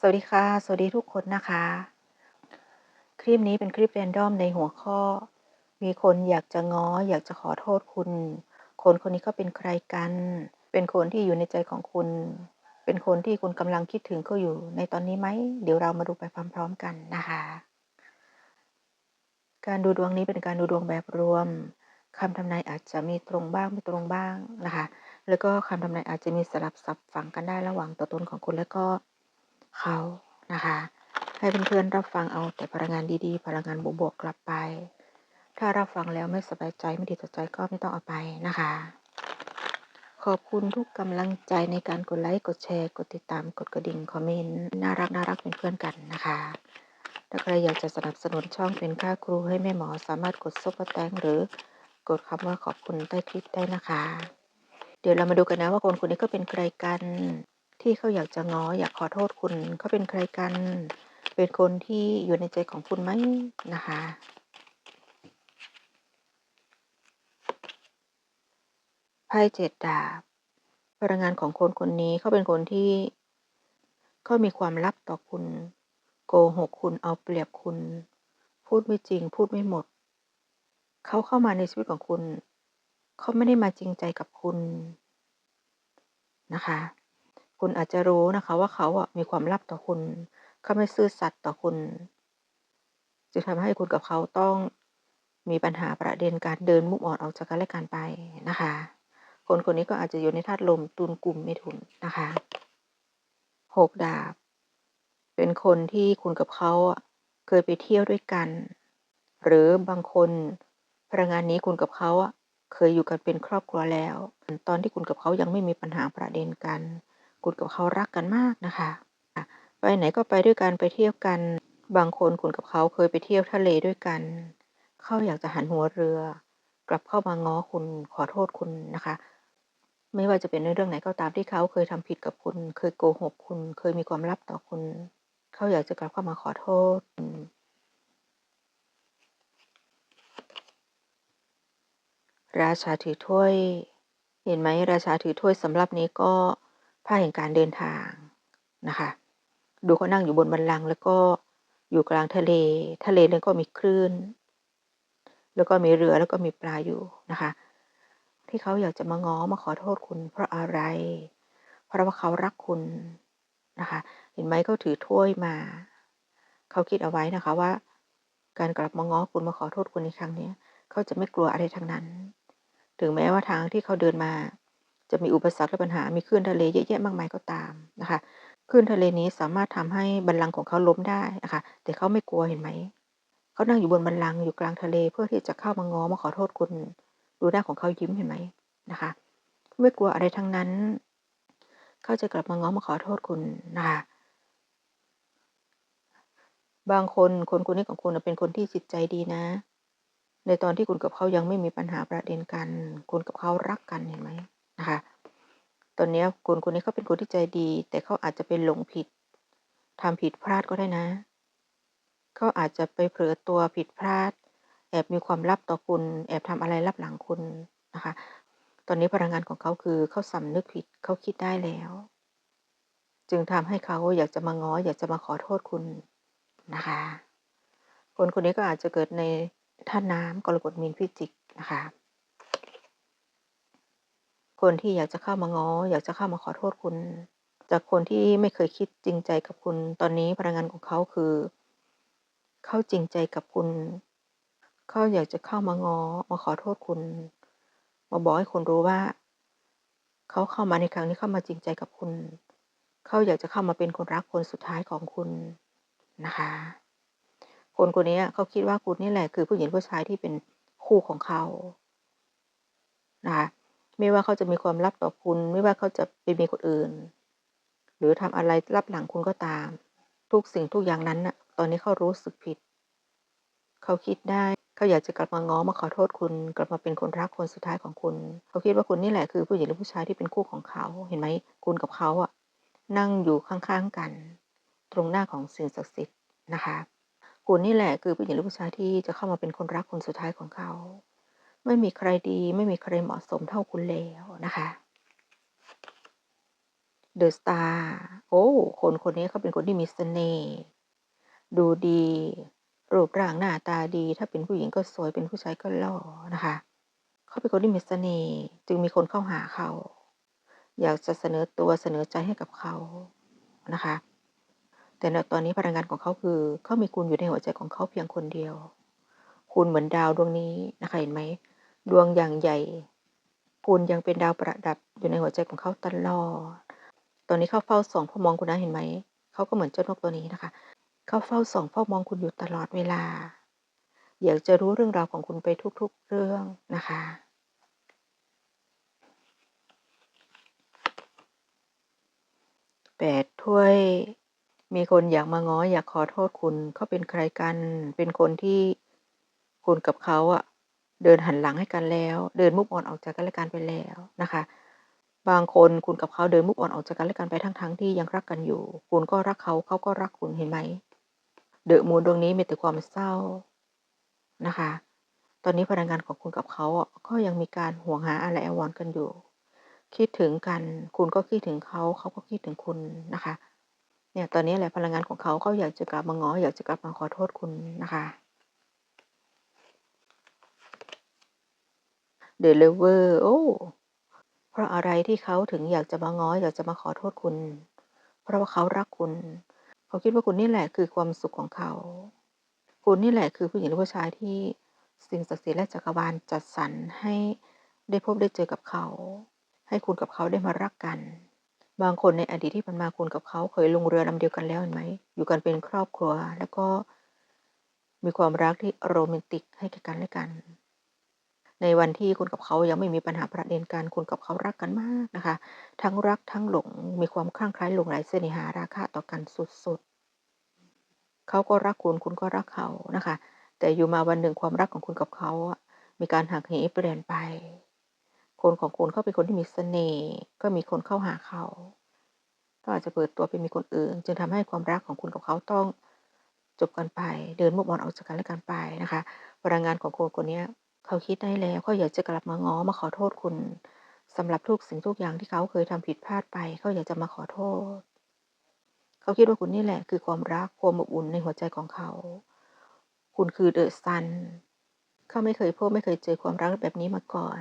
สวัสดีค่ะ สวัสดีทุกคนนะคะ คลิปนี้เป็นคลิป random ในหัวข้อ มีคนอยากจะง้อ อยากจะขอโทษคุณ คนคนนี้เขาเป็นใครกัน เป็นคนที่อยู่ในใจของคุณ เป็นคนที่คุณกำลังคิดถึงเขาอยู่ในตอนนี้ไหม เดี๋ยวเรามาดูไปพร้อมๆกันนะคะ การดูดวงนี้เป็นการดูดวงแบบรวมคำทำนายอาจจะมีตรงบ้างไม่ตรงบ้างนะคะ แล้วก็คำทำนายอาจจะมีสลับซับฝังกันได้ระหว่างตัวตนของคุณและก็ เขานะคะ ให้เพื่อนๆรับฟังเอาแต่พลังงานดีๆ พลังงานบวกๆกลับไป ถ้ารับฟังแล้วไม่สบายใจไม่ดีต่อใจก็ไม่ต้องเอาไปนะคะ ขอบคุณทุกกำลังใจในการกดไลค์กดแชร์กดติดตามกดกระดิ่งคอมเมนต์น่ารักน่ารักเป็นเพื่อนกันนะคะถ้าใครอยากจะสนับสนุนช่องเป็นค่าครูให้แม่หมอสามารถกดซุปเปอร์แตงหรือกดคำว่าขอบคุณใต้คลิปได้นะคะ เดี๋ยวเรามาดูกันนะว่าคนคนนี้ก็เป็นใครกัน ที่เขาอยากจะง้ออยากขอโทษคุณเขาเป็นใครกัน เป็นคนที่อยู่ในใจของคุณไหมนะคะ ไพ่เจ็ดดาบพลังงานของคนคนนี้เขาเป็นคนที่เขามีความลับต่อคุณ โกหกคุณเอาเปรียบคุณ พูดไม่จริง พูดไม่หมด เขาเข้ามาในชีวิตของคุณ เขาไม่ได้มาจริงใจกับคุณนะคะ คุณอาจจะรู้นะคะ ว่าเขาอะมีความลับต่อคุณเขาไม่ซื่อสัตย์ต่อคุณ จึงทำให้คุณกับเขาต้องมีปัญหาประเด็นการเดินมุกอ่อนออกจากกันและกันไปนะคะ คนคนนี้ก็อาจจะอยู่ในธาตุลมตุนกลุ่มเมถุนนะคะหกดาบ เป็นคนที่คุณกับเขาอะเคยไปเที่ยวด้วยกัน หรือบางคนพลังงานนี้คุณกับเขาอะเคยอยู่กันเป็นครอบครัวแล้ว ตอนที่คุณกับเขายังไม่มีปัญหาประเด็นกัน คุณกับเขารักกันมากนะคะไปไหนก็ไปด้วยกันไปเที่ยวกัน บางคนคุณกับเขาเคยไปเที่ยวทะเลด้วยกัน เขาอยากจะหันหัวเรือ กลับเข้ามาง้อคุณขอโทษคุณนะคะ ไม่ว่าจะเป็นในเรื่องไหนก็ตามที่เขาเคยทำผิดกับคุณ เคยโกหกคุณ เคยมีความลับต่อคุณ เขาอยากจะกลับเข้ามาขอโทษราชาถือถ้วย เห็นไหมราชาถือถ้วยสำหรับนี้ก็ ไพ่แห่งการเดินทางนะคะ ดูเขานั่งอยู่บนบันลังแล้วก็อยู่กลางทะเล ทะเลแล้วก็มีคลื่น แล้วก็มีเรือแล้วก็มีปลาอยู่นะคะ ที่เขาอยากจะมาง้อมาขอโทษคุณ เพราะอะไร เพราะว่าเขารักคุณนะคะ เห็นไหมเขาถือถ้วยมา เขาคิดเอาไว้นะคะว่า การกลับมาง้อคุณมาขอโทษคุณในครั้งนี้เขาจะไม่กลัวอะไรทั้งนั้น ถึงแม้ว่าทางที่เขาเดินมา จะมีอุปสรรคและปัญหา มีคลื่นทะเลเยอะแยะมากมายก็ตามนะคะคลื่นทะเลนี้สามารถทำให้บัลลังก์ของเขาล้มได้นะคะแต่เขาไม่กลัวเห็นไหมเขานั่งอยู่บนบัลลังก์อยู่กลางทะเลเพื่อที่จะเข้ามาง้อมาขอโทษคุณดูหน้าของเขายิ้มเห็นไหมนะคะ ไม่กลัวอะไรทั้งนั้น เขาจะกลับมาง้อมาขอโทษคุณนะคะบางคนคนคนนี้ของคุณเป็นคนที่จิตใจดีนะ ในตอนที่คุณกับเขายังไม่มีปัญหาประเด็นกัน คุณกับเขารักกันเห็นไหม นะคะ ตอนนี้คนคนนี้เขาเป็นคนที่ใจดี แต่เขาอาจจะเป็นหลงผิดทำผิดพลาดก็ได้นะ เขาอาจจะไปเผลอตัวผิดพลาด แอบมีความลับต่อคุณ แอบทำอะไรลับหลังคุณนะคะ ตอนนี้พลังงานของเขาคือเขาสำนึกผิดเขาคิดได้แล้ว จึงทำให้เขาอยากจะมาง้ออยากจะมาขอโทษคุณนะคะคนคนนี้ก็อาจจะเกิดในท่าน้ำกรกฎมีนพิจิกนะคะ คนที่อยากจะเข้ามาง้อ อยากจะเข้ามาขอโทษคุณ จากคนที่ไม่เคยคิดจริงใจกับคุณ ตอนนี้พลังงานของเขาคือ เข้าจริงใจกับคุณ เขาอยากจะเข้ามาง้อ มาขอโทษคุณ มาบอกให้คุณรู้ว่า เขาเข้ามาในครั้งนี้เข้ามาจริงใจกับคุณ เขาอยากจะเข้ามาเป็นคนรักคนสุดท้ายของคุณนะคะ คนคนนี้เขาคิดว่าคุณนี่แหละคือผู้หญิงผู้ชายที่เป็นคู่ของเขานะคะ ไม่ว่าเขาจะมีความลับต่อคุณ ไม่ว่าเขาจะไปมีคนอื่น หรือทำอะไรลับหลังคุณก็ตาม ทุกสิ่งทุกอย่างนั้นน่ะ ตอนนี้เขารู้สึกผิด เขาคิดได้เขาอยากจะกลับมาง้อมาขอโทษคุณ กลับมาเป็นคนรักคนสุดท้ายของคุณ เขาคิดว่าคุณนี่แหละคือผู้หญิงหรือผู้ชายที่เป็นคู่ของเขา เห็นไหมคุณกับเขาอะนั่งอยู่ข้างๆกัน ตรงหน้าของสิ่งศักดิ์สิทธิ์นะคะ คุณนี่แหละคือผู้หญิงหรือผู้ชายที่จะเข้ามาเป็นคนรักคนสุดท้ายของเขา ไม่มีใครดี ไม่มีใครเหมาะสมเท่าคุณแล้วนะคะ The Star โอ้คนคนนี้เขาเป็นคนที่มีเสน่ห์ดูดี รูปร่างหน้าตาดี ถ้าเป็นผู้หญิงก็สวยเป็นผู้ชายก็หล่อนะคะเขาเป็นคนที่มีเสน่ห์จึงมีคนเข้าหาเขา อยากจะเสนอตัวเสนอใจให้กับเขานะคะ แต่ตอนนี้พลังงานของเขาคือเขามีคุณอยู่ในหัวใจของเขาเพียงคนเดียว คุณเหมือนดาวดวงนี้นะคะเห็นไหมดวงอย่างใหญ่ คุณยังเป็นดาวประดับอยู่ในหัวใจของเขาตลอด ตอนนี้เขาเฝ้าส่องเฝ้ามองคุณนะเห็นไหม เขาก็เหมือนเจ้านกตัวนี้นะคะ เขาเฝ้าส่องเฝ้ามองคุณอยู่ตลอดเวลา อยากจะรู้เรื่องราวของคุณไปทุก ๆ เรื่องนะคะ8ถ้วยมีคนอยากมาง้ออยากขอโทษคุณ เขาเป็นใครกัน เป็นคนที่ คุณกับเขาอะเดินหันหลังให้กันแล้ว เดิน move on ออกจากกันและกันไปแล้วนะคะ บางคนคุณกับเขาเดิน move on ออกจากกันและกันไปทั้งๆที่ยังรักกันอยู่ คุณก็รักเขาเขาก็รักคุณเห็นไหม The Moon ดวงนี้มีแต่ความเศร้านะคะ ตอนนี้พลังงานของคุณกับเขาก็ยังมีการห่วงหาอาลัยอวรณ์กันอยู่ คิดถึงกัน คุณก็คิดถึงเขาเขาก็คิดถึงคุณนะคะ เนี่ยตอนนี้แหละพลังงานของเขาเขาอยากจะกลับมาง้ออยากจะกลับมาขอโทษคุณนะคะ The Lover โอ้เพราะอะไรที่เขาถึงอยากจะมาง้ออยากจะมาขอโทษคุณ เพราะว่าเขารักคุณ เขาคิดว่าคุณนี่แหละคือความสุขของเขา คุณนี่แหละคือผู้หญิงหรือผู้ชายที่สิ่งศักดิ์สิทธิ์และจักรวาลจัดสรรให้ได้พบได้เจอกับเขา ให้คุณกับเขาได้มารักกัน บางคนในอดีตที่ผ่านมาคุณกับเขาเคยลงเรือลำเดียวกันแล้วเห็นไหม อยู่กันเป็นครอบครัวแล้วก็มีความรักที่โรแมนติกให้แก่กันและกัน ในวันที่คุณกับเขายังไม่มีปัญหาประเด็นกันคุณกับเขารักกันมากนะคะ ทั้งรักทั้งหลงมีความคลั่งไคล้หลงใหลเสน่หาราคะต่อกันสุดๆเขาก็รักคุณคุณก็รักเขานะคะ แต่อยู่มาวันหนึ่งความรักของคุณกับเขามีการหักเหเปลี่ยนไป คนของคุณเขาเป็นคนที่มีเสน่ห์ก็มีคนเข้าหาเขาก็อาจจะเปิดตัวไปมีคนอื่น จึงทำให้ความรักของคุณกับเขาต้องจบกันไป เดิน move on ออกจากกันและกันไปนะคะพลังงานของคนคนนี้ เขาคิดได้แล้วเขาอยากจะกลับมาง้อมาขอโทษคุณสำหรับทุกสิ่งทุกอย่างที่เขาเคยทำผิดพลาดไป เขาอยากจะมาขอโทษ เขาคิดว่าคุณนี่แหละ คือความรักความอบอุ่นในหัวใจของเขา คุณคือ The Sun เขาไม่เคยพบไม่เคยเจอความรักแบบนี้มาก่อน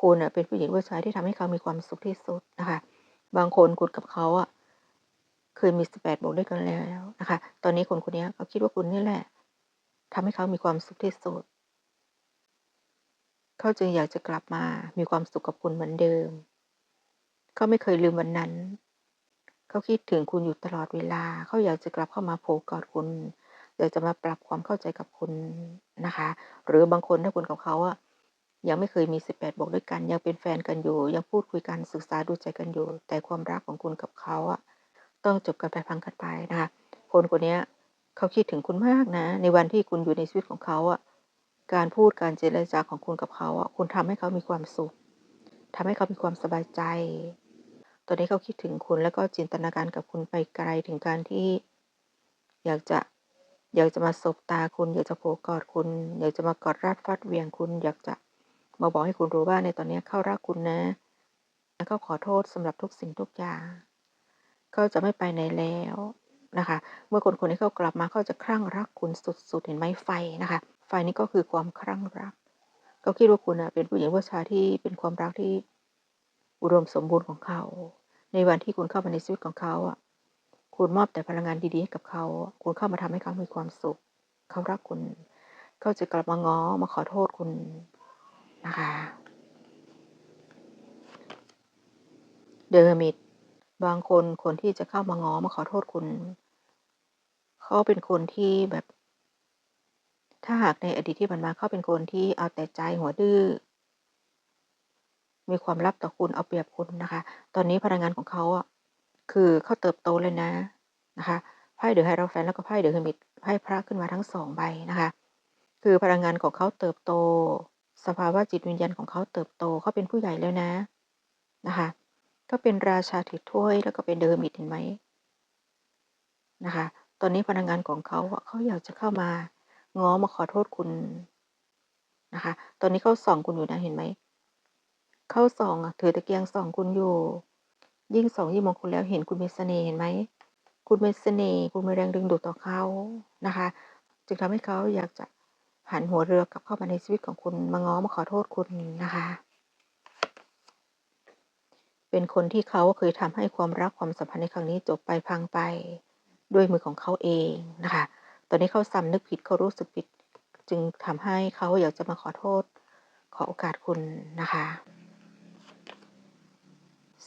คุณน่ะเป็นผู้หญิงผู้ชายที่ทำให้เขามีความสุขที่สุดนะคะ บางคนคุณกับเขาอะเคยมี18บวกด้วยกันแล้วนะคะ ตอนนี้คนคนนี้เขาคิดว่าคุณนี่แหละทำให้เขามีความสุขที่สุด เขาจึงอยากจะกลับมามีความสุขกับคุณเหมือนเดิม เขาไม่เคยลืมวันนั้น เขาคิดถึงคุณอยู่ตลอดเวลา เขาอยากจะกลับเข้ามาโผกอดคุณ อยากจะมาปรับความเข้าใจกับคุณนะคะ หรือบางคนถ้าคุณกับเขาอะยังไม่เคยมี 18บวกด้วยกัน ยังเป็นแฟนกันอยู่ ยังพูดคุยกันศึกษาดูใจกันอยู่ แต่ความรักของคุณกับเขาอะต้องจบกันไปพังกันไปนะคะ คนคนนี้เขาคิดถึงคุณมากนะ ในวันที่คุณอยู่ในชีวิตของเขาอะ การพูดการเจรจาของคุณกับเขาอะคุณทำให้เขามีความสุขทำให้เขามีความสบายใจ ตอนนี้เขาคิดถึงคุณแล้วก็จินตนาการกับคุณไปไกลถึงการที่ อยากจะอยากจะมาสบตาคุณ อยากจะโผกอดคุณ อยากจะมากอดราดฟัดเวียงคุณ อยากจะมาบอกให้คุณรู้ว่าในตอนนี้เขารักคุณนะเขาขอโทษสำหรับทุกสิ่งทุกอย่างเขาจะไม่ไปไหนแล้วนะคะ เมื่อคนคนนี้เขากลับมาเขาจะคลั่งรักคุณสุดๆ เห็นไหมไฟนะคะ ไฟนี้ก็คือความคลั่งรัก เขาคิดว่าคุณน่ะเป็นผู้หญิงผู้ชายที่เป็นความรักที่อุดมสมบูรณ์ของเขา ในวันที่คุณเข้ามาในชีวิตของเขาอะ คุณมอบแต่พลังงานดีๆให้กับเขา คุณเข้ามาทำให้เขามีความสุข เขารักคุณ เขาจะกลับมาง้อมาขอโทษคุณนะคะ The Hermit บางคนคนที่จะเข้ามาง้อมาขอโทษคุณ เขาเป็นคนที่แบบ ถ้าหากในอดีตที่ผ่านมาเขาเป็นคนที่เอาแต่ใจหัวดื้อ มีความลับต่อคุณเอาเปรียบคุณนะคะ ตอนนี้พลังงานของเขาอะคือเขาเติบโตเลยนะนะคะไพ่ The Hierophant แล้วก็ไพ่ The Hermit ไพ่พระขึ้นมาทั้ง2ใบนะคะ คือพลังงานของเขาเติบโต สภาวะจิตวิญญาณของเขาเติบโตเขาเป็นผู้ใหญ่แล้วนะนะคะก็เป็นราชาถือถ้วยแล้วก็เป็น The Hermit เห็นไหมนะคะ ตอนนี้พลังงานของเขาเขาอยากจะเข้ามา ง้อมาขอโทษคุณนะคะ ตอนนี้เขาส่องคุณอยู่นะเห็นไหม เขาส่องถือตะเกียงส่องคุณอยู่ ยิ่งส่องยิ่งมองคุณแล้วเห็นคุณมีเสน่ห์เห็นไหม คุณมีเสน่ห์คุณมีแรงดึงดูดต่อเขานะคะ จึงทำให้เขาอยากจะหันหัวเรือกลับเข้ามาในชีวิตของคุณ มาง้อมาขอโทษคุณนะคะ เป็นคนที่เขาเคยทำให้ความรักความสัมพันธ์ในครั้งนี้จบไปพังไป ด้วยมือของเขาเองนะคะ ตอนนี้เขาสำนึกผิดเขารู้สึกผิด จึงทำให้เขาอยากจะมาขอโทษ ขอโอกาสคุณนะคะ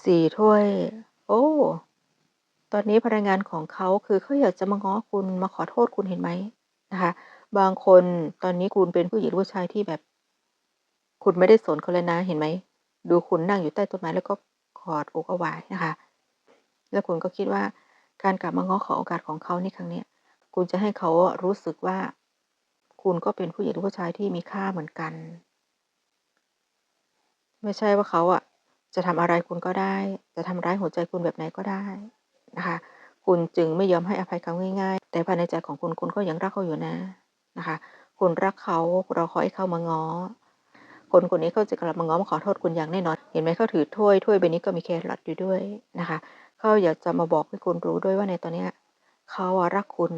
สี่ถ้วย โอ้ ตอนนี้พนักงานของเขาคือเขาอยากจะมาง้อคุณมาขอโทษคุณเห็นไหมนะคะ บางคนตอนนี้คุณเป็นผู้หญิงผู้ชายที่แบบ คุณไม่ได้สนเขาเลยนะเห็นไหมดูคุณนั่งอยู่ใต้ต้นไม้แล้วก็กอดอกเอาไว้นะคะ แล้วคุณก็คิดว่าการกลับมาง้อขอโอกาสของเขาในครั้งนี้ คุณจะให้เขารู้สึกว่า คุณก็เป็นผู้หญิงผู้ชายที่มีค่าเหมือนกัน ไม่ใช่ว่าเขาอะ จะทำอะไรคุณก็ได้ จะทำร้ายหัวใจคุณแบบไหนก็ได้นะคะ คุณจึงไม่ยอมให้อภัยเขาง่าย ๆ แต่ภายในใจของคุณคุณก็ยังรักเขาอยู่นะนะคะ คุณรักเขาเราขอให้เขามาง้อคนคนนี้เขาจะกลับมาง้อมาขอโทษคุณอย่างแน่นอน เห็นไหมเขาถือถ้วยถ้วยใบนี้ก็มีแครอทอยู่ด้วยนะคะเขาอยากจะมาบอกให้คุณรู้ด้วยว่าในตอนนี้ เขารักคุณ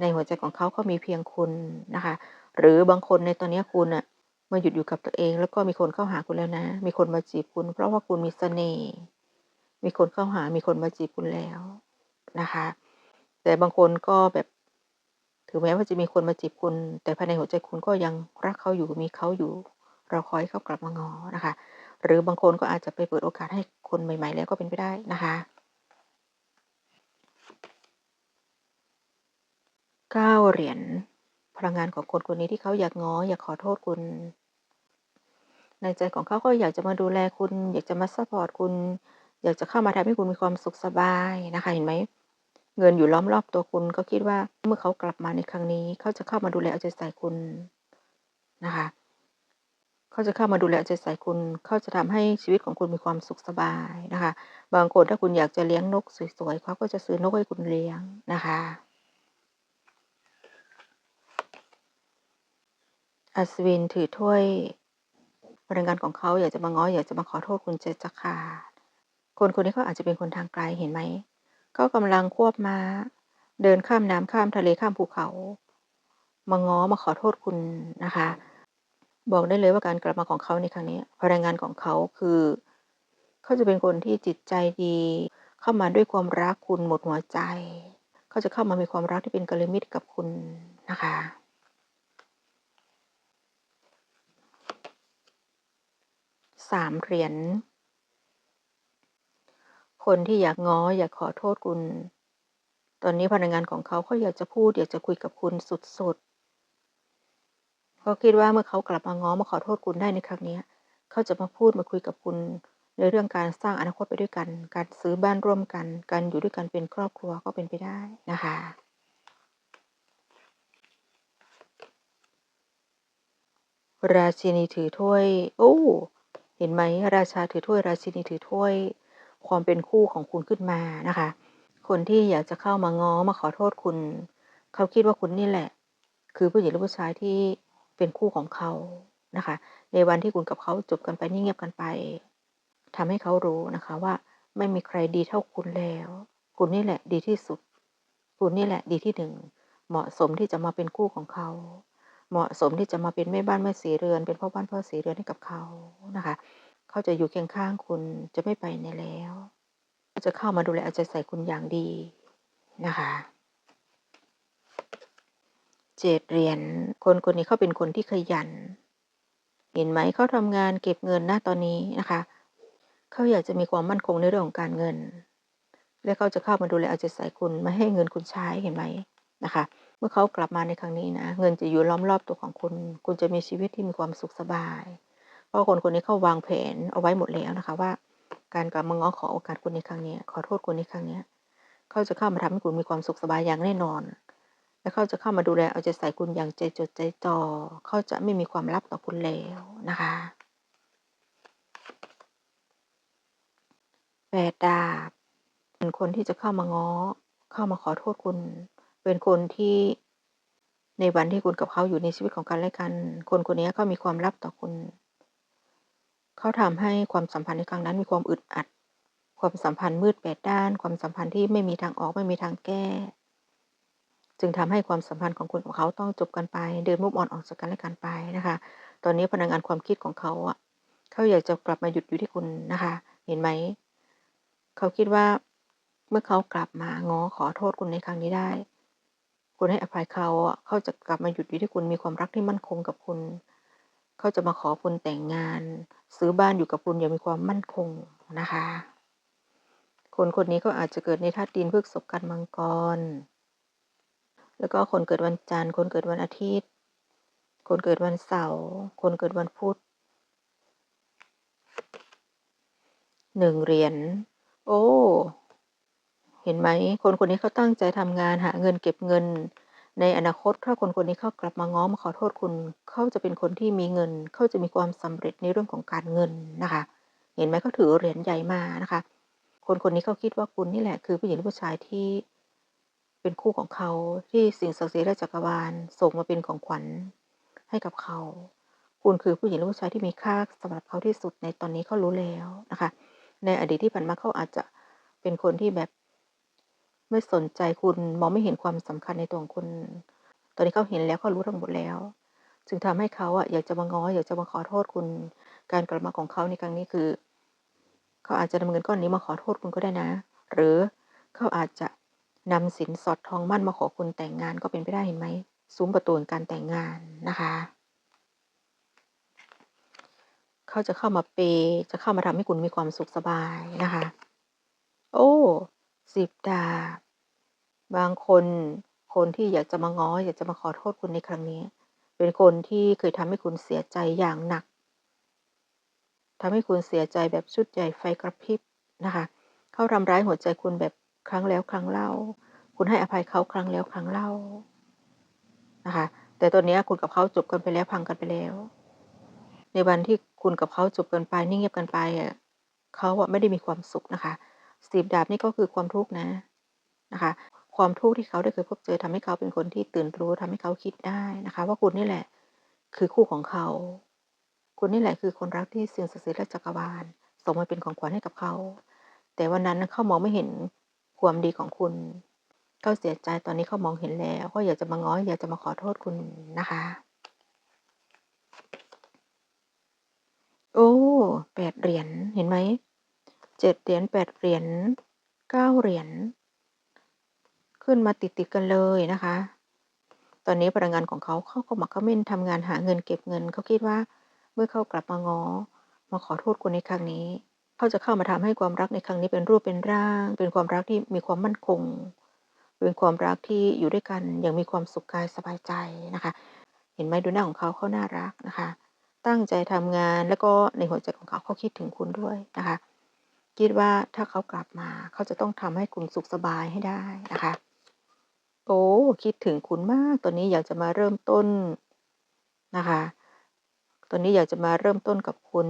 ในหัวใจของเขาเขามีเพียงคุณนะคะ หรือบางคนในตอนนี้คุณอะมาหยุดอยู่กับตัวเอง แล้วก็มีคนเข้าหาคุณแล้วนะ มีคนมาจีบคุณ เพราะว่าคุณมีเสน่ห์มีคนเข้าหา มีคนมาจีบคุณแล้วนะคะ แต่บางคนก็แบบถึงแม้ว่าจะมีคนมาจีบคุณ แต่ภายในหัวใจคุณก็ยังรักเขาอยู่มีเขาอยู่ เราคอยเขากลับมางอนะคะ หรือบางคนก็อาจจะไปเปิดโอกาสให้คนใหม่ ๆ แล้วก็เป็นไปได้นะคะ เก้าเหรียญพลังงานของคนคนนี้ที่เขาอยากง้อ อยากขอโทษคุณ ในใจของเขาก็อยากจะมาดูแลคุณ อยากจะมาซัพพอร์ตคุณ อยากจะเข้ามาทำให้คุณมีความสุขสบายนะคะเห็นไหมเงินอยู่ล้อมรอบตัวคุณก็คิดว่าเมื่อเขากลับมาในครั้งนี้ เขาจะเข้ามาดูแลเอาใจใส่คุณนะคะเขาจะเข้ามาดูแลเอาใจใส่คุณ เขาจะทำให้ชีวิตของคุณมีความสุขสบายนะคะ บางคนถ้าคุณอยากจะเลี้ยงนกสวยๆเขาก็จะซื้อนกให้คุณเลี้ยงนะคะ อัศวินถือถ้วยพนักงานของเขาอยากจะมาง้ออยากจะมาขอโทษคุณเจจะขาคนคนนี้เขาอาจจะเป็นคนทางไกลเห็นไหมเขากำลังควบมาเดินข้ามน้ำข้ามทะเลข้ามภูเขา มาง้อมาขอโทษคุณนะคะ บอกได้เลยว่าการกลับมาของเขาในครั้งนี้พนักงานของเขาคือ เขาจะเป็นคนที่จิตใจดี เข้ามาด้วยความรักคุณหมดหัวใจ เขาจะเข้ามามีความรักที่เป็นกัลยาณมิตรกับคุณนะคะ สามเหรียญ คนที่อยากง้ออยากขอโทษคุณ ตอนนี้พนักงานของเขาเขาอยากจะพูด อยากจะคุยกับคุณสุดๆเขาคิดว่าเมื่อเขากลับมาง้อมาขอโทษคุณได้ในครั้งนี้เขาจะมาพูดมาคุยกับคุณ ในเรื่องการสร้างอนาคตไปด้วยกัน การซื้อบ้านร่วมกัน การอยู่ด้วยกันเป็นครอบครัวก็เป็นไปได้นะคะราชินีถือถ้วย โอ้ เห็นไหมราชาถือถ้วยราชินีถือถ้วย ความเป็นคู่ของคุณขึ้นมานะคะ คนที่อยากจะเข้ามาง้อมาขอโทษคุณ เขาคิดว่าคุณนี่แหละ คือผู้หญิงหรือผู้ชายที่เป็นคู่ของเขานะคะ ในวันที่คุณกับเขาจบกันไปนิ่เงียบกันไปทำให้เขารู้นะคะว่าไม่มีใครดีเท่าคุณแล้ว คุณนี่แหละดีที่สุด คุณนี่แหละดีที่หนึ่งเหมาะสมที่จะมาเป็นคู่ของเขา เหมาะสมที่จะมาเป็นแม่บ้านแม่สีเรือน เป็นพ่อบ้านพ่อสีเรือนให้กับเขานะคะ เขาจะอยู่เคียงข้างคุณจะไม่ไปไหนแล้วจะเข้ามาดูแลเอาใจใส่คุณอย่างดีนะคะเจ็ดเหรียญคนคนนี้เขาเป็นคนที่ขยัน เห็นไหมเขาทำงานเก็บเงินหน้าตอนนี้นะคะเขาอยากจะมีความมั่นคงในเรื่องของการเงิน และเขาจะเข้ามาดูแลเอาใจใส่คุณม่ให้เงินคุณใช้เห็นไหมนะคะ เมื่อเขากลับมาในครั้งนี้นะ เงินจะอยู่ล้อมรอบตัวของคุณ คุณจะมีชีวิตที่มีความสุขสบาย เพราะคนคนนี้เขาวางแผนเอาไว้หมดแล้วนะคะว่า การกลับมาง้อขอโอกาสคุณในครั้งนี้ ขอโทษคุณในครั้งนี้ เขาจะเข้ามาทำให้คุณมีความสุขสบายอย่างแน่นอน และเขาจะเข้ามาดูแลเอาใจใส่คุณอย่างใจจดใจจ่อ เขาจะไม่มีความลับต่อคุณแล้วนะคะแปดดาบเป็นคนที่จะเข้ามาง้อ เข้ามาขอโทษคุณ เป็นคนที่ในวันที่คุณกับเขาอยู่ในชีวิตของกันและกัน คนคนนี้เขามีความลับต่อคุณ เขาทำให้ความสัมพันธ์ในครั้งนั้นมีความอึดอัด ความสัมพันธ์มืดแปดด้าน ความสัมพันธ์ที่ไม่มีทางออกไม่มีทางแก้ จึงทำให้ความสัมพันธ์ของคุณกับเขาต้องจบกันไป เดินมุกออนออกจากกันและกันไปนะคะ ตอนนี้พลังงานความคิดของเขาอะเขาอยากจะกลับมาหยุดอยู่ที่คุณนะคะ เห็นไหม เขาคิดว่าเมื่อเขากลับมาง้อขอโทษคุณในครั้งนี้ได้ คุณให้อภัยเขาเขาจะกลับมาหยุดอยู่ที่คุณมีความรักที่มั่นคงกับคุณ เขาจะมาขอคุณแต่งงาน ซื้อบ้านอยู่กับคุณอย่างมีความมั่นคงนะคะ คนคนนี้ก็อาจจะเกิดในธาตุดินพฤษภกันมังกร แล้วก็คนเกิดวันจันทร์คนเกิดวันอาทิตย์ คนเกิดวันเสาร์คนเกิดวันพุธหนึ่งเหรียญโอ้ เห็นไหม คนคนนี้เขาตั้งใจทำงานหาเงินเก็บเงิน ในอนาคตถ้าคนคนนี้เขากลับมาง้อมาขอโทษคุณเขาจะเป็นคนที่มีเงินเขาจะมีความสำเร็จในเรื่องของการเงินนะคะ เห็นไหมเขาถือเหรียญใหญ่มานะคะ คนคนนี้เขาคิดว่าคุณนี่แหละคือผู้หญิงผู้ชายที่เป็นคู่ของเขาที่สิ่งศักดิ์สิทธิ์และจักรวาลส่งมาเป็นของขวัญให้กับเขา คุณคือผู้หญิงผู้ชายที่มีค่าสำหรับเขาที่สุดในตอนนี้เขารู้แล้วนะคะ ในอดีตที่ผ่านมาเขาอาจจะเป็นคนที่แบบ ไม่สนใจคุณมองไม่เห็นความสำคัญในตัวของคุณ ตอนนี้เขาเห็นแล้วเขารู้ทั้งหมดแล้ว จึงทำให้เขาอะอยากจะมาง้ออยากจะมาขอโทษคุณ การกลับมาของเขาในครั้งนี้คือ เขาอาจจะนำเงินก้อนนี้มาขอโทษคุณก็ได้นะ หรือเขาอาจจะนำสินสอดทองมั่นมาขอคุณแต่งงานก็เป็นไปได้เห็นไหมซุ้มประตูการแต่งงานนะคะเขาจะเข้ามาเป จะเข้ามาทำให้คุณมีความสุขสบายนะคะ โอ้ สิบดาบบางคนคนที่อยากจะมาง้อ อยากจะมาขอโทษคุณในครั้งนี้ เป็นคนที่เคยทำให้คุณเสียใจอย่างหนักทำให้คุณเสียใจแบบชุดใหญ่ไฟกระพริบนะคะ เขาทำร้ายหัวใจคุณแบบครั้งแล้วครั้งเล่า คุณให้อภัยเขาครั้งแล้วครั้งเล่านะคะ แต่ตอนนี้คุณกับเขาจบกันไปแล้วพังกันไปแล้ว ในวันที่คุณกับเขาจบกันไปนิ่งเงียบกันไปเขาไม่ได้มีความสุขนะคะ สิบดาบนี่ก็คือความทุกข์นะนะคะ ความทุกข์ที่เขาได้เคยพบเจอทำให้เขาเป็นคนที่ตื่นรู้ทำให้เขาคิดได้นะคะ ว่าคุณนี่แหละ คือคู่ของเขา คุณนี่แหละคือคนรักที่สิ่งศักดิ์สิทธิ์และจักรวาลส่งมาเป็นของขวัญให้กับเขา แต่วันนั้นเขามองไม่เห็นความดีของคุณเขาเสียใจตอนนี้เขามองเห็นแล้วก็อยากจะมาง้ออยากจะมาขอโทษคุณนะคะ โอ้แปดเหรียญเห็นไหม เจ็ดเหรียญแปดเหรียญเก้าเหรียญขึ้นมาติดติดกันเลยนะคะ ตอนนี้พลังงานของเขาเขาก็มาเขาเม่นทำงานหาเงินเก็บเงิน เขาคิดว่าเมื่อเขากลับมาง้อมาขอโทษคุณในครั้งนี้ เขาจะเข้ามาทำให้ความรักในครั้งนี้เป็นรูปเป็นร่าง เป็นความรักที่มีความมั่นคง เป็นความรักที่อยู่ด้วยกันอย่างมีความสุขกายสบายใจนะคะ เห็นไหมดูหน้าของเขาเขาน่ารักนะคะ ตั้งใจทำงานแล้วก็ในหัวใจของเขาเขาคิดถึงคุณด้วยนะคะ คิดว่าถ้าเขากลับมา เขาจะต้องทำให้คุณสุขสบายให้ได้นะคะ โอ้คิดถึงคุณมากตอนนี้อยากจะมาเริ่มต้นนะคะตอนนี้อยากจะมาเริ่มต้นกับคุณ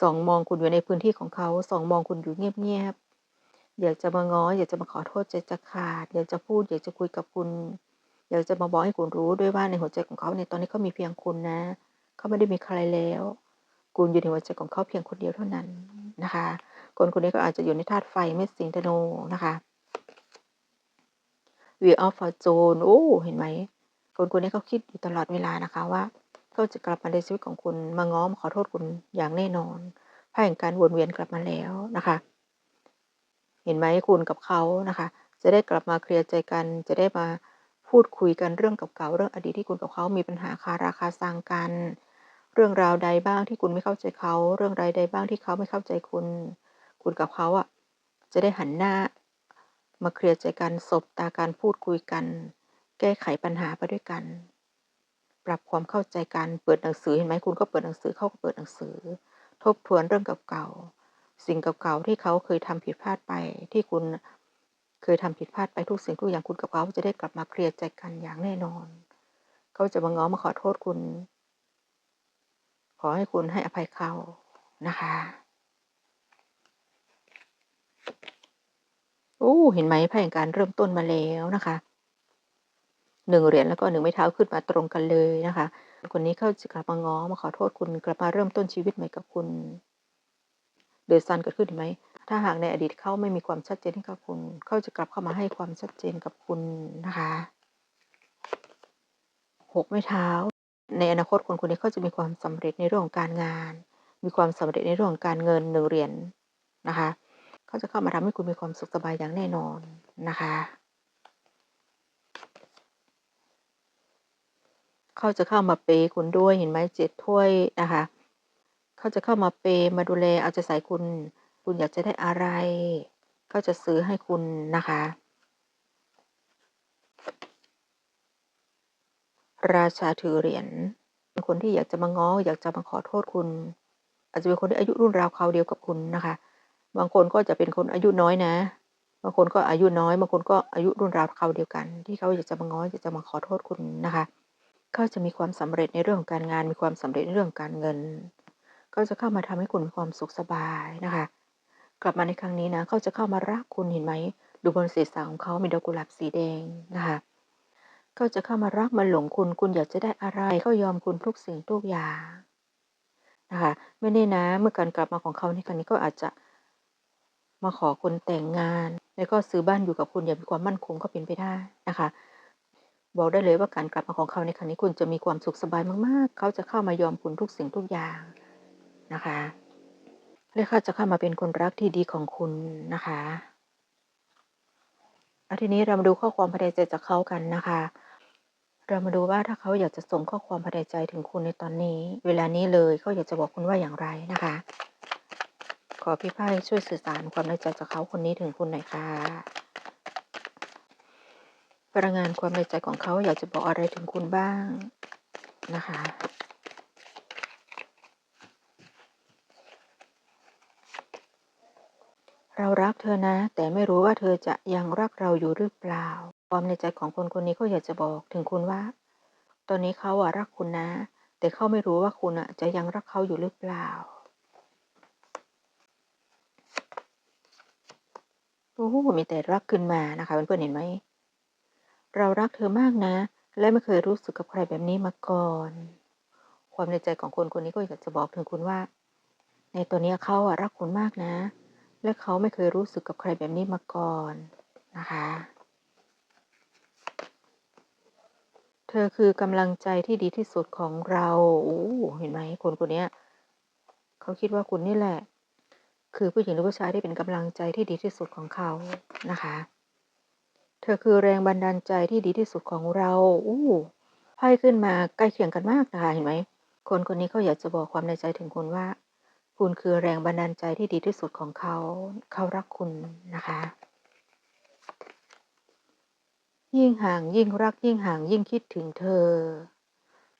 สองมองคุณอยู่ในพื้นที่ของเขาสองมองคุณอยู่เงียบๆอยากจะมาง้อ อยากจะมาขอโทษใจจะขาด อยากจะพูด อยากจะคุยกับคุณ อยากจะมาบอกให้คุณรู้ด้วยว่าในหัวใจของเขาในตอนนี้เขามีเพียงคุณนะ เขาไม่ได้มีใครแล้ว คุณอยู่ในหัวใจของเขาเพียงคนเดียวเท่านั้นนะคะ คนคนนี้ก็อาจจะอยู่ในธาตุไฟเมษสิงธนูนะคะ w ี e of Fortune โอ้เห็นไหมคนคนนี้เขาคิดอยู่ตลอดเวลานะคะว่าเขาจะกลับมาในชีวิตของคุณมาง้อมาขอโทษคุณอย่างแน่นอนไพ่แห่งการวนเวียนกลับมาแล้วนะคะ เห็นไหมคุณกับเขานะคะ จะได้กลับมาเคลียร์ใจกัน จะได้มาพูดคุยกันเรื่องเก่าๆเรื่องอดีตที่คุณกับเขามีปัญหาคาราคาซังกัน เรื่องราวใดบ้างที่คุณไม่เข้าใจเขา เรื่องใดใดบ้างที่เขาไม่เข้าใจคุณ คุณกับเขาอะ จะได้หันหน้า มาเคลียร์ใจกันสบตาการพูดคุยกัน แก้ไขปัญหาไปด้วยกัน ปรับความเข้าใจกัน เปิดหนังสือเห็นไหมคุณก็เปิดหนังสือเขาก็เปิดหนังสือ ทบทวนเรื่องเก่าๆ สิ่งเก่าๆที่เขาเคยทำผิดพลาดไป ที่คุณเคยทำผิดพลาดไปทุกสิ่งทุกอย่างคุณกับเขาจะได้กลับมาเคลียร์ใจกันอย่างแน่นอน เขาจะมาง้อมาขอโทษคุณ อให้คุณให้อภัยเขานะคะโอ้เห็นไหมไพ่แห่งการเริ่มต้นมาแล้วนะคะหนึ่งเหรียญแล้วก็หนึ่งไม้เท้าขึ้นมาตรงกันเลยนะคะ คนนี้เข้าจะกลับมาง้อมาขอโทษคุณกลับมาเริ่มต้นชีวิตใหม่กับคุณ The Sun เกิดขึ้นเห็นไหม ถ้าหากในอดีตเขาไม่มีความชัดเจนให้กับคุณ เขาจะกลับเข้ามาให้ความชัดเจนกับคุณนะคะหกไม้เท้า ในอนาคตคนคนนี้เขาจะมีความสำเร็จในเรื่องของการงาน มีความสำเร็จในเรื่องของการเงินหนึ่งเหรียญนะคะ เขาจะเข้ามาทำให้คุณมีความสุขสบายอย่างแน่นอนนะคะ เขาจะเข้ามาเปย์คุณด้วยเห็นไหมเจ็ดถ้วยนะคะ เขาจะเข้ามาเปย์มาดูแลเอาใจใส่คุณ คุณอยากจะได้อะไร เขาจะซื้อให้คุณนะคะ ราชาถือเหรียญเป็นคนที่อยากจะมาง้อ อยากจะมาขอโทษคุณ อาจจะเป็นคนที่อายุรุ่นราวคราวเดียวกับคุณนะคะ บางคนก็จะเป็นคนอายุน้อยนะ บางคนก็อายุน้อยบางคนก็อายุรุ่นราวคราวเดียวกัน ที่เขาอยากจะมาง้ออยากจะมาขอโทษคุณนะคะเขาจะมีความสำเร็จในเรื่องของการงาน มีความสำเร็จในเรื่องการเงิน ก็จะเข้ามาทำให้คุณมีความสุขสบายนะคะ กลับมาในครั้งนี้นะเขาจะเข้ามารักคุณเห็นไหมดูบนศีรษะของเขามีดอกกุหลาบสีแดงนะคะ เขาจะเข้ามารักมาหลงคุณ คุณอยากจะได้อะไรเขายอมคุณทุกสิ่งทุกอย่างนะคะไม่แน่นะเมื่อการกลับมาของเขาในครั้งนี้ก็อาจจะมาขอคุณแต่งงาน แล้วก็ซื้อบ้านอยู่กับคุณอย่างมีความมั่นคงก็เป็นไปได้นะคะ บอกได้เลยว่าการกลับมาของเขาในครั้งนี้คุณจะมีความสุขสบายมากๆ เขาจะเข้ามายอมคุณทุกสิ่งทุกอย่างนะคะและเขาจะเข้ามาเป็นคนรักที่ดีของคุณนะคะแล้วทีนี้เรามาดูข้อความภายในใจจากเขากันนะคะ เรามาดูว่าถ้าเขาอยากจะส่งข้อความภายในใจถึงคุณในตอนนี้ เวลานี้เลยเขาอยากจะบอกคุณว่าอย่างไรนะคะ ขอพี่ไพ่ช่วยสื่อสารความในใจจากเขาคนนี้ถึงคุณหน่อยค่ะพลังงานความในใจของเขาอยากจะบอกอะไรถึงคุณบ้างนะคะเรารักเธอนะ แต่ไม่รู้ว่าเธอจะยังรักเราอยู่หรือเปล่า ความในใจของคนคนนี้ก็อยากจะบอกถึงคุณว่า ตอนนี้เขาอะรักคุณนะ แต่เขาไม่รู้ว่าคุณอะจะยังรักเขาอยู่หรือเปล่าโอ้โหมีแต่รักขึ้นมานะคะเพื่อนๆเห็นไหม เรารักเธอมากนะ และไม่เคยรู้สึกกับใครแบบนี้มาก่อน ความในใจของคนคนนี้ก็อยากจะบอกถึงคุณว่า ในตัวนี้เขาอะรักคุณมากนะ และเขาไม่เคยรู้สึกกับใครแบบนี้มาก่อนนะคะ เธอคือกำลังใจที่ดีที่สุดของเราโอ้เห็นไหมคนคนนี้เขาคิดว่าคุณนี่แหละ คือผู้หญิงหรือผู้ชายที่เป็นกำลังใจที่ดีที่สุดของเขานะคะ เธอคือแรงบันดาลใจที่ดีที่สุดของเราอู้ไพ่ขึ้นมาใกล้เคียงกันมากนะคะเห็นไหมคนคนนี้เขาอยากจะบอกความในใจถึงคุณว่า คุณคือแรงบันดาลใจที่ดีที่สุดของเขา เขารักคุณนะคะ ยิ่งห่างยิ่งรักยิ่งห่างยิ่งคิดถึงเธอ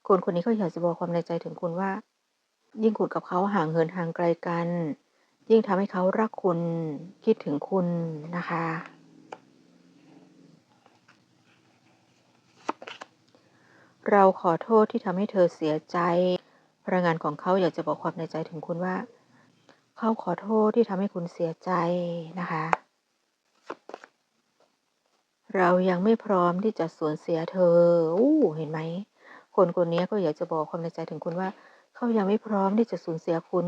คนคนนี้เขาอยากจะบอกความในใจถึงคุณว่า ยิ่งคุณกับเขาห่างเหินห่างไกลกัน ยิ่งทำให้เขารักคุณคิดถึงคุณนะคะ เราขอโทษที่ทำให้เธอเสียใจ พลังงานของเขาอยากจะบอกความในใจถึงคุณว่า เขาขอโทษที่ทำให้คุณเสียใจนะคะ เรายังไม่พร้อมที่จะสูญเสียเธออู้เห็นไหม คนคนนี้ก็อยากจะบอกความในใจถึงคุณว่า เขายังไม่พร้อมที่จะสูญเสียคุณ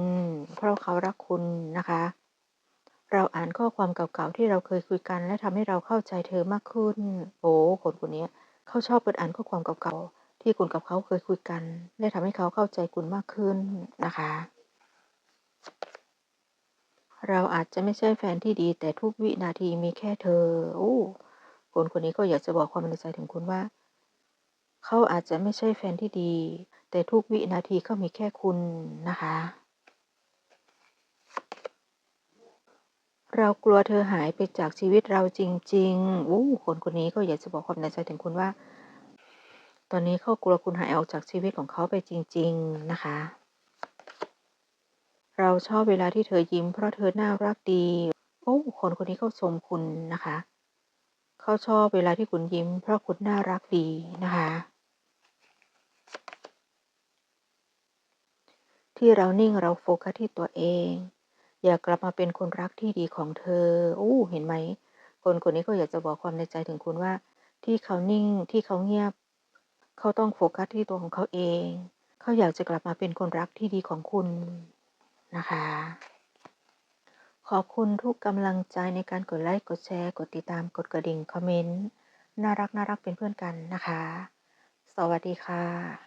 เพราะเขารักคุณนะคะ เราอ่านข้อความเก่าๆที่เราเคยคุยกัน และทำให้เราเข้าใจเธอมากขึ้น โอ้คนคนนี้เขาชอบเปิดอ่านข้อความเก่าๆที่คุณกับเขาเคยคุยกัน และทำให้เขาเข้าใจคุณมากขึ้นนะคะเราอาจจะไม่ใช่แฟนที่ดีแต่ทุกวินาทีมีแค่เธอ โอ้ คนคนนี้ก็อยากจะบอกความในใจถึงคุณว่า เขาอาจจะไม่ใช่แฟนที่ดี แต่ทุกวินาทีเขามีแค่คุณนะคะ เรากลัวเธอหายไปจากชีวิตเราจริงๆอู้คนคนนี้ก็อยากจะบอกความในใจถึงคุณว่า ตอนนี้เขากลัวคุณหายออกจากชีวิตของเขาไปจริง ๆนะคะ เราชอบเวลาที่เธอยิ้มเพราะเธอน่ารักดีโอ้คนคนนี้เขาชมคุณนะคะ เขาชอบเวลาที่คุณยิ้ม เพราะคุณน่ารักดีนะคะ ที่เรานิ่งเราโฟกัสที่ตัวเอง อยากกลับมาเป็นคนรักที่ดีของเธออู้เห็นไหม คนคนนี้ก็อยากจะบอกความในใจถึงคุณว่า ที่เขานิ่งที่เขาเงียบ เขาต้องโฟกัสที่ตัวของเขาเอง เขาอยากจะกลับมาเป็นคนรักที่ดีของคุณนะคะ ขอบคุณทุกกำลังใจในการกดไลค์ กดแชร์ กดติดตาม กดกระดิ่ง คอมเมนต์ น่ารักน่ารักเป็นเพื่อนกันนะคะ สวัสดีค่ะ